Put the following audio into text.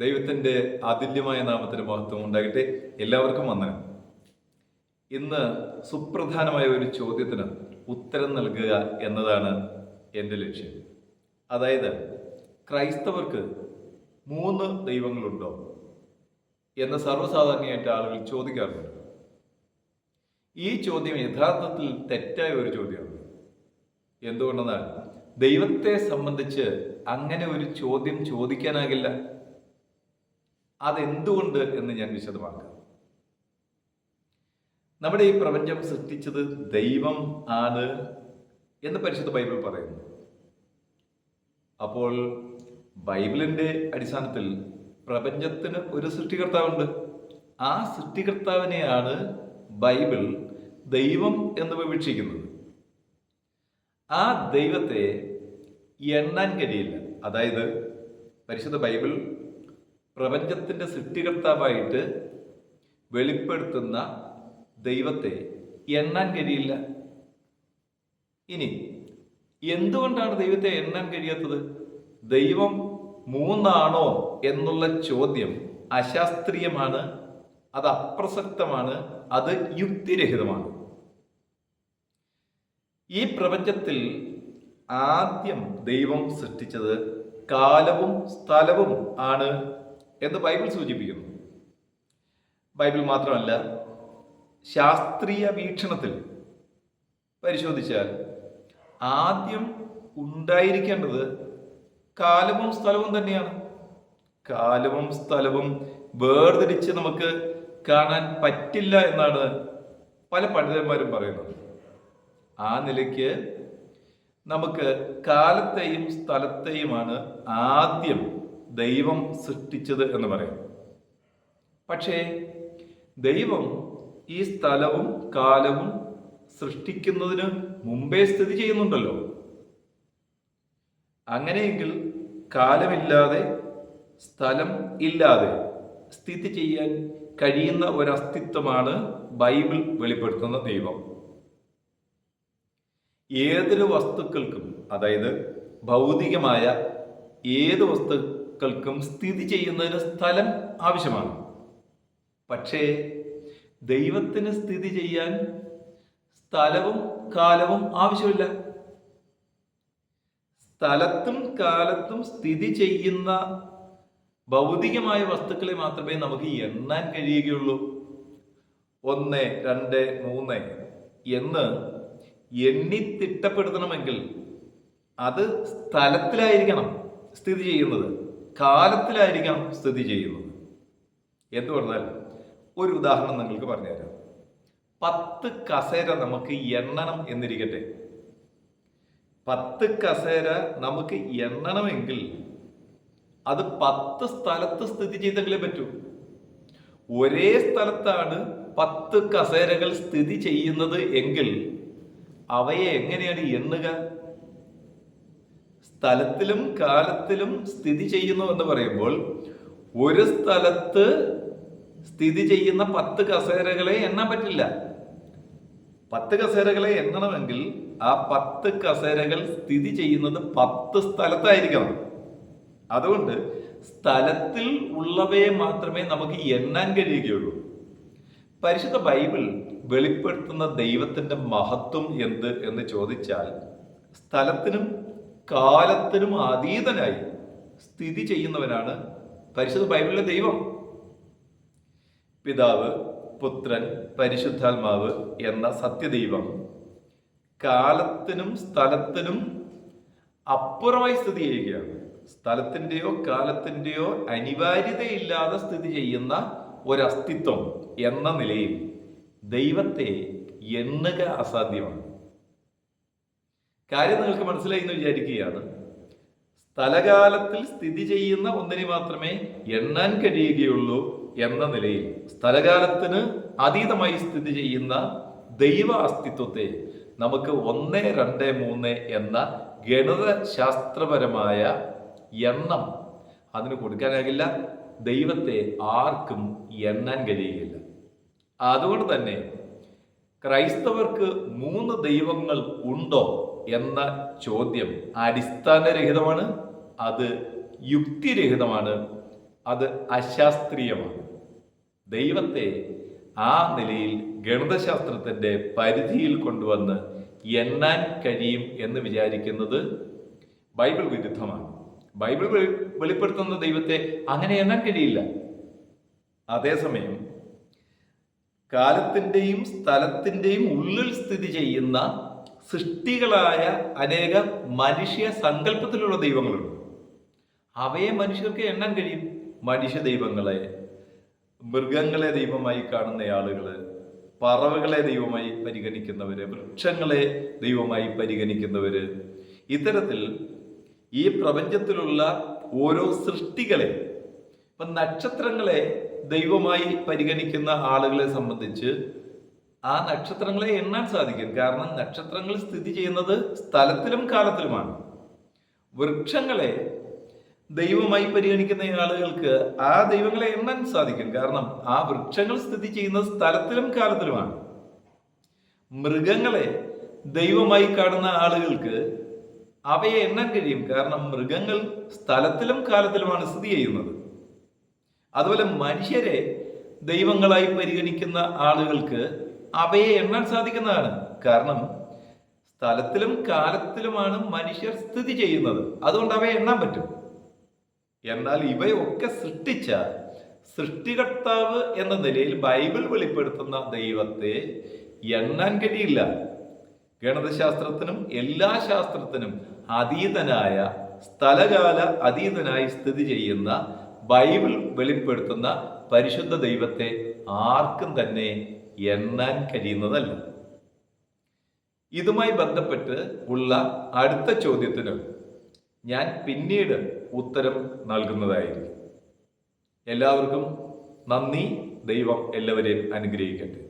ദൈവത്തിന്റെ അതുല്യമായ നാമത്തിന് മഹത്വം ഉണ്ടാകട്ടെ. എല്ലാവർക്കും വന്ദനം. ഇന്ന് സുപ്രധാനമായ ഒരു ചോദ്യത്തിന് ഉത്തരം നൽകുക എന്നതാണ് എന്റെ ലക്ഷ്യം. അതായത് ക്രൈസ്തവർക്ക് മൂന്ന് ദൈവങ്ങളുണ്ടോ എന്ന് സർവസാധാരണയായിട്ട് ആളുകൾ ചോദിക്കാറുണ്ട്. ഈ ചോദ്യം യഥാർത്ഥത്തിൽ തെറ്റായ ഒരു ചോദ്യമാണ്. എന്തുകൊണ്ടെന്നാൽ ദൈവത്തെ സംബന്ധിച്ച് അങ്ങനെ ഒരു ചോദ്യം ചോദിക്കാനാകില്ല. അതെന്തുകൊണ്ട് എന്ന് ഞാൻ വിശദമാക്കാം. നമ്മുടെ ഈ പ്രപഞ്ചം സൃഷ്ടിച്ചത് ദൈവം ആണ് എന്ന് പരിശുദ്ധ ബൈബിൾ പറയുന്നു. അപ്പോൾ ബൈബിളിന്റെ അടിസ്ഥാനത്തിൽ പ്രപഞ്ചത്തിന് ഒരു സൃഷ്ടികർത്താവുണ്ട്. ആ സൃഷ്ടികർത്താവിനെയാണ് ബൈബിൾ ദൈവം എന്ന് വിവക്ഷിക്കുന്നത്. ആ ദൈവത്തെ എണ്ണാൻ കഴിയില്ല. അതായത് പരിശുദ്ധ ബൈബിൾ പ്രപഞ്ചത്തിന്റെ സൃഷ്ടികർത്താവായിട്ട് വെളിപ്പെടുത്തുന്ന ദൈവത്തെ എണ്ണാൻ കഴിയില്ല. ഇനി എന്തുകൊണ്ടാണ് ദൈവത്തെ എണ്ണാൻ കഴിയാത്തത്? ദൈവം മൂന്നാണോ എന്നുള്ള ചോദ്യം അശാസ്ത്രീയമാണ് അത് അപ്രസക്തമാണ് അത് യുക്തിരഹിതമാണ്. ഈ പ്രപഞ്ചത്തിൽ ആദ്യം ദൈവം സൃഷ്ടിച്ചത് കാലവും സ്ഥലവും ആണ്. എന്ന് ബൈബിൾ സൂചിപ്പിക്കുന്നു. ബൈബിൾ മാത്രമല്ല ശാസ്ത്രീയ വീക്ഷണത്തിൽ പരിശോധിച്ചാൽ ആദ്യം ഉണ്ടായിരിക്കേണ്ടത് കാലവും സ്ഥലവും തന്നെയാണ്. കാലവും സ്ഥലവും വേർതിരിച്ച് നമുക്ക് കാണാൻ പറ്റില്ല എന്നാണ് പല പണ്ഡിതന്മാരും പറയുന്നത്. ആ നിലയ്ക്ക് നമുക്ക് കാലത്തെയും സ്ഥലത്തെയുമാണ് ആദ്യം ദൈവം സൃഷ്ടിച്ചത് എന്ന് പറയും. പക്ഷേ ദൈവം ഈ സ്ഥലവും കാലവും സൃഷ്ടിക്കുന്നതിന് മുമ്പേ സ്ഥിതി ചെയ്യുന്നുണ്ടല്ലോ. അങ്ങനെയെങ്കിൽ കാലമില്ലാതെ സ്ഥലം ഇല്ലാതെ സ്ഥിതി ചെയ്യാൻ കഴിയുന്ന ഒരു അസ്തിത്വമാണ് ബൈബിൾ വെളിപ്പെടുത്തുന്ന ദൈവം. ഏതൊരു വസ്തുക്കൾക്കും അതായത് ഭൗതികമായ ഏത് വസ്തുക്കൾക്കും സ്ഥിതി ചെയ്യുന്നതിന് സ്ഥലം ആവശ്യമാണ്. പക്ഷേ ദൈവത്തിന് സ്ഥിതി ചെയ്യാൻ സ്ഥലവും കാലവും ആവശ്യമില്ല. സ്ഥലത്തും കാലത്തും സ്ഥിതി ചെയ്യുന്ന ഭൗതികമായ വസ്തുക്കളെ മാത്രമേ നമുക്ക് എണ്ണാൻ കഴിയുകയുള്ളൂ. ഒന്ന് രണ്ട് മൂന്ന് എന്ന് എണ്ണി തിട്ടപ്പെടുത്തണമെങ്കിൽ അത് സ്ഥലത്തിലായിരിക്കണം സ്ഥിതി ചെയ്യുന്നത്. കാലത്തിലായിരിക്കണം സ്ഥിതി ചെയ്യുന്നത്. എന്ന് പറഞ്ഞാൽ ഒരു ഉദാഹരണം നിങ്ങൾക്ക് പറഞ്ഞുതരാം. പത്ത് കസേര നമുക്ക് എണ്ണണം എന്നിരിക്കട്ടെ. പത്ത് കസേര നമുക്ക് എണ്ണണമെങ്കിൽ അത് പത്ത് സ്ഥലത്ത് സ്ഥിതി ചെയ്തെങ്കിലേ പറ്റൂ. ഒരേ സ്ഥലത്താണ് പത്ത് കസേരകൾ സ്ഥിതി ചെയ്യുന്നത് എങ്കിൽ അവയെ എങ്ങനെയാണ് എണ്ണുക? സ്ഥലത്തിലും കാലത്തിലും സ്ഥിതി ചെയ്യുന്നു എന്ന് പറയുമ്പോൾ ഒരു സ്ഥലത്ത് സ്ഥിതി ചെയ്യുന്ന പത്ത് കസേരകളെ എണ്ണാൻ പറ്റില്ല. പത്ത് കസേരകളെ എണ്ണണമെങ്കിൽ ആ പത്ത് കസേരകൾ സ്ഥിതി ചെയ്യുന്നത് പത്ത് സ്ഥലത്തായിരിക്കണം. അതുകൊണ്ട് സ്ഥലത്തിൽ ഉള്ളവയെ മാത്രമേ നമുക്ക് എണ്ണാൻ കഴിയുകയുള്ളൂ. പരിശുദ്ധ ബൈബിൾ വെളിപ്പെടുത്തുന്ന ദൈവത്തിന്റെ മഹത്വം എന്ത് എന്ന് ചോദിച്ചാൽ സ്ഥലത്തിനും കാലത്തിനും അതീതനായി സ്ഥിതി ചെയ്യുന്നവനാണ് പരിശുദ്ധ ബൈബിളിലെ ദൈവം. പിതാവ് പുത്രൻ പരിശുദ്ധാത്മാവ് എന്ന സത്യദൈവം കാലത്തിനും സ്ഥലത്തിനും അപ്പുറമായി സ്ഥിതി ചെയ്യുകയാണ്. സ്ഥലത്തിന്റെയോ കാലത്തിന്റെയോ അനിവാര്യതയില്ലാതെ സ്ഥിതി ചെയ്യുന്ന ഒരസ്തിത്വം എന്ന നിലയിൽ ദൈവത്തെ എണ്ണുക അസാധ്യമാണ്. കാര്യം നിങ്ങൾക്ക് മനസ്സിലായി എന്ന് വിചാരിക്കുകയാണ്. സ്ഥലകാലത്തിൽ സ്ഥിതി ചെയ്യുന്ന ഒന്നിനെ മാത്രമേ എണ്ണാൻ കഴിയുകയുള്ളൂ എന്ന നിലയിൽ. സ്ഥലകാലത്തിന് അതീതമായി സ്ഥിതി ചെയ്യുന്ന ദൈവ അസ്തിത്വത്തെ നമുക്ക് ഒന്ന് രണ്ട് മൂന്ന് എന്ന ഗണിത ശാസ്ത്രപരമായ എണ്ണം അതിന് കൊടുക്കാനാകില്ല. ദൈവത്തെ ആർക്കും എണ്ണാൻ കഴിയുകയില്ല. അതുകൊണ്ട് തന്നെ ക്രൈസ്തവർക്ക് മൂന്ന് ദൈവങ്ങൾ ഉണ്ടോ? എന്ന ചോദ്യം അടിസ്ഥാനരഹിതമാണ് അത് യുക്തിരഹിതമാണ് അത് അശാസ്ത്രീയമാണ്. ദൈവത്തെ ആ നിലയിൽ ഗണിതശാസ്ത്രത്തിന്റെ പരിധിയിൽ കൊണ്ടുവന്ന് എണ്ണാൻ കഴിയും എന്ന് വിചാരിക്കുന്നത് ബൈബിൾ വിരുദ്ധമാണ്. ബൈബിൾ വെളി- വെളിപ്പെടുത്തുന്ന ദൈവത്തെ അങ്ങനെ എണ്ണാൻ കഴിയില്ല. അതേസമയം കാലത്തിന്റെയും സ്ഥലത്തിന്റെയും ഉള്ളിൽ സ്ഥിതി ചെയ്യുന്ന സൃഷ്ടികളായ അനേക മനുഷ്യ സങ്കല്പത്തിലുള്ള ദൈവങ്ങളുണ്ട്. അവയെ മനുഷ്യർക്ക് എണ്ണാൻ കഴിയും. മനുഷ്യ ദൈവങ്ങളെ മൃഗങ്ങളെ ദൈവമായി കാണുന്ന ആളുകൾ പറവുകളെ ദൈവമായി പരിഗണിക്കുന്നവര് വൃക്ഷങ്ങളെ ദൈവമായി പരിഗണിക്കുന്നവര്. ഇത്തരത്തിൽ ഈ പ്രപഞ്ചത്തിലുള്ള ഓരോ സൃഷ്ടികളെ ഇപ്പൊ നക്ഷത്രങ്ങളെ ദൈവമായി പരിഗണിക്കുന്ന ആളുകളെ സംബന്ധിച്ച് ആ നക്ഷത്രങ്ങളെ എണ്ണാൻ സാധിക്കും. കാരണം നക്ഷത്രങ്ങൾ സ്ഥിതി ചെയ്യുന്നത് സ്ഥലത്തിലും കാലത്തിലുമാണ്. വൃക്ഷങ്ങളെ ദൈവമായി പരിഗണിക്കുന്ന ആളുകൾക്ക് ആ ദൈവങ്ങളെ എണ്ണാൻ സാധിക്കും. കാരണം ആ വൃക്ഷങ്ങൾ സ്ഥിതി ചെയ്യുന്നത് സ്ഥലത്തിലും കാലത്തിലുമാണ്. മൃഗങ്ങളെ ദൈവമായി കാണുന്ന ആളുകൾക്ക് അവയെ എണ്ണാൻ കഴിയും. കാരണം മൃഗങ്ങൾ സ്ഥലത്തിലും കാലത്തിലുമാണ് സ്ഥിതി ചെയ്യുന്നത്. അതുപോലെ മനുഷ്യരെ ദൈവങ്ങളായി പരിഗണിക്കുന്ന ആളുകൾക്ക് അവയെ എണ്ണാൻ സാധിക്കുന്നതാണ്. കാരണം സ്ഥലത്തിലും കാലത്തിലുമാണ് മനുഷ്യർ സ്ഥിതി ചെയ്യുന്നത്. അതുകൊണ്ട് അവയെ എണ്ണാൻ പറ്റും. എന്നാൽ ഇവയൊക്കെ സൃഷ്ടിച്ച സൃഷ്ടികർത്താവ് എന്ന നിലയിൽ ബൈബിൾ വെളിപ്പെടുത്തുന്ന ദൈവത്തെ എണ്ണാൻ കഴിയില്ല. ഗണിതശാസ്ത്രത്തിനും എല്ലാ ശാസ്ത്രത്തിനും അതീതനായ സ്ഥലകാല അതീതനായി സ്ഥിതി ചെയ്യുന്ന ബൈബിൾ വെളിപ്പെടുത്തുന്ന പരിശുദ്ധ ദൈവത്തെ ആർക്കും തന്നെ എണ്ണാൻ കഴിയുന്നതല്ല. ഇതുമായി ബന്ധപ്പെട്ട് ഉള്ള അടുത്ത ചോദ്യത്തിന് ഞാൻ പിന്നീട് ഉത്തരം നൽകുന്നതായിരിക്കും. എല്ലാവർക്കും നന്ദി. ദൈവം എല്ലാവരെയും അനുഗ്രഹിക്കട്ടെ.